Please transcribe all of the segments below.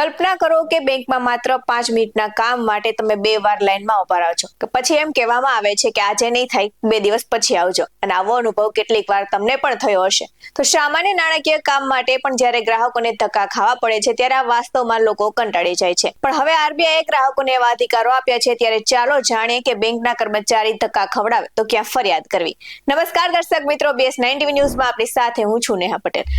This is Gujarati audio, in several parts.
કલ્પના કરો કે બેંકમાં માત્ર પાંચ મિનિટના કામ માટે તમે બે વાર લાઈનમાં ઊભા રહો છો. પછી એમ કહેવામાં આવે છે કે આજે નહીં થાય, બે દિવસ પછી આવજો. અને આવો અનુભવ કેટલીક વાર તમને પણ થયો હશે. તો સામાન્ય નાણાકીય કામ માટે પણ જ્યારે ગ્રાહકોને ધક્કા ખાવા પડે છે, ત્યારે આ વાસ્તવમાં લોકો કંટાળી જાય છે. પણ હવે આરબીઆઈએ ગ્રાહકોને એવા અધિકારો આપ્યા છે, ત્યારે ચાલો જાણીએ કે બેંકના કર્મચારી ધક્કા ખવડાવે તો ક્યાં ફરિયાદ કરવી. નમસ્કાર દર્શક મિત્રો બીએસ નાઇન્ટી ન્યૂઝમાં આપણી સાથે હું છું નેહા પટેલ.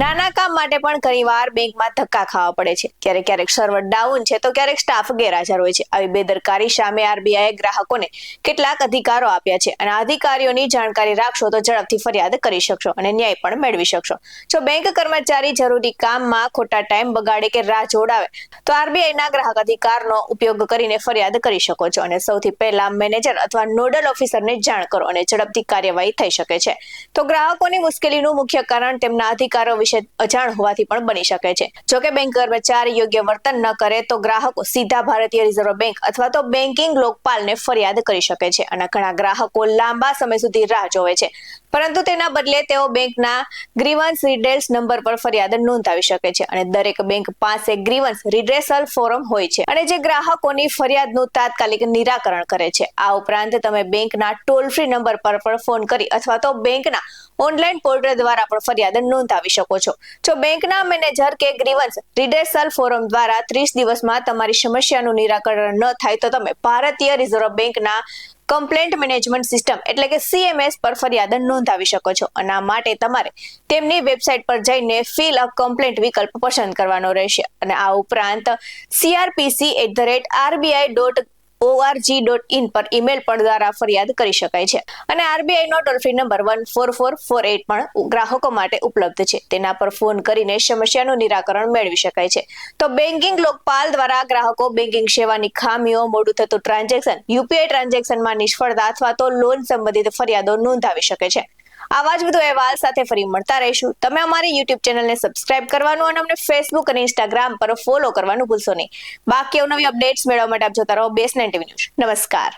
નાના કામ માટે પણ ઘણીવાર બેંકમાં ધક્કા ખાવા પડે છે. ક્યારેક ક્યારેક સર્વર ડાઉન છે તો ક્યારેક સ્ટાફ ગેરહાજર હોય છે. આવી બેદરકારી સામે આરબીઆઈ ગ્રાહકોને કેટલાક અધિકારો આપ્યા છે અને અધિકારીઓની જાણકારી રાખશો તો ઝડપથી ફરિયાદ કરી શકશો અને ન્યાય પણ મેળવી શકશો. જો બેંક કર્મચારી જરૂરી કામમાં ખોટા ટાઈમ બગાડે કે રાહ જોડાવે, તો આરબીઆઈના ગ્રાહક અધિકારનો ઉપયોગ કરીને ફરિયાદ કરી શકો છો અને સૌથી પહેલા મેનેજર અથવા નોડલ ઓફિસરને જાણ કરો અને ઝડપથી કાર્યવાહી થઈ શકે છે. તો ગ્રાહકોની મુશ્કેલીનું મુખ્ય કારણ તેમના અધિકારો વિશે અજાણ હોવાથી પણ બની શકે છે. જો કે બેંક કર્મચારી યોગ્ય વર્તન ન કરે તો ગ્રાહકો સીધા ભારતીય રિઝર્વ બેંક અથવા તો બેન્કિંગ લોકપાલને ફરિયાદ કરી શકે છે અને ઘણા ગ્રાહકો લાંબા સમય સુધી રાહ જોવે છે. પરંતુ તેના બદલે તેઓ બેંકના ગ્રીવન્સ રિડેલ્સ નંબર પર ફરિયાદ નોંધાવી શકે છે અને દરેક બેંક પાસે ગ્રીવન્સ રિડ્રેસલ ફોરમ હોય છે અને જે ગ્રાહકોની ફરિયાદનું તાત્કાલિક નિરાકરણ કરે છે. આ ઉપરાંત તમે બેંકના ટોલ ફ્રી નંબર પર પણ ફોન કરી અથવા તો બેંકના ઓનલાઈન પોર્ટલ દ્વારા પણ ફરિયાદ નોંધાવી શકો છો. જો બેંકના મેનેજર કે ગ્રીવન્સ રિડેસલ ફોરમ દ્વારા ત્રીસ દિવસમાં તમારી સમસ્યાનું નિરાકરણ ન થાય તો તમે ભારતીય રિઝર્વ બેંકના કમ્પ્લેન્ટ મેનેજમેન્ટ સિસ્ટમ એટલે કે સીએમએસ પર ફરિયાદ નોંધાવી શકો છો અને આ માટે તમારે તેમની વેબસાઇટ પર જઈને ફિલ અ કમ્પ્લેન્ટ વિકલ્પ પસંદ કરવાનો રહેશે. અને આ ઉપરાંત CRPC at the rate RBI dot org dot in પર ઈમેલ પણ દ્વારા ફરિયાદ કરી શકાય છે. અને આરબીઆઈ નો toll free number one four four four eight પણ ગ્રાહકો માટે ઉપલબ્ધ છે. તેના પર ફોન કરીને સમસ્યાનું નિરાકરણ મેળવી શકાય છે. તો બેન્કિંગ લોકપાલ દ્વારા ગ્રાહકો બેન્કિંગ સેવાની ખામીઓ, મોડું થતું ટ્રાન્ઝેક્શન યુપીઆઈ ટ્રાન્ઝેક્શનમાં નિષ્ફળતા અથવા તો લોન સંબંધિત ફરિયાદો નોંધાવી શકે છે. આવા જ બધો અહેવાલ સાથે ફરી મળતા રહીશું. તમે અમારી યુટ્યુબ ચેનલને સબસ્ક્રાઇબ કરવાનું અને અમને ફેસબુક અને ઇન્સ્ટાગ્રામ પર ફોલો કરવાનું ભૂલશો નહીં. બાકી નવી અપડેટ્સ મેળવવા માટે આપ જોતા રહો બેસ નાઇન્ટી ન્યૂઝ. નમસ્કાર.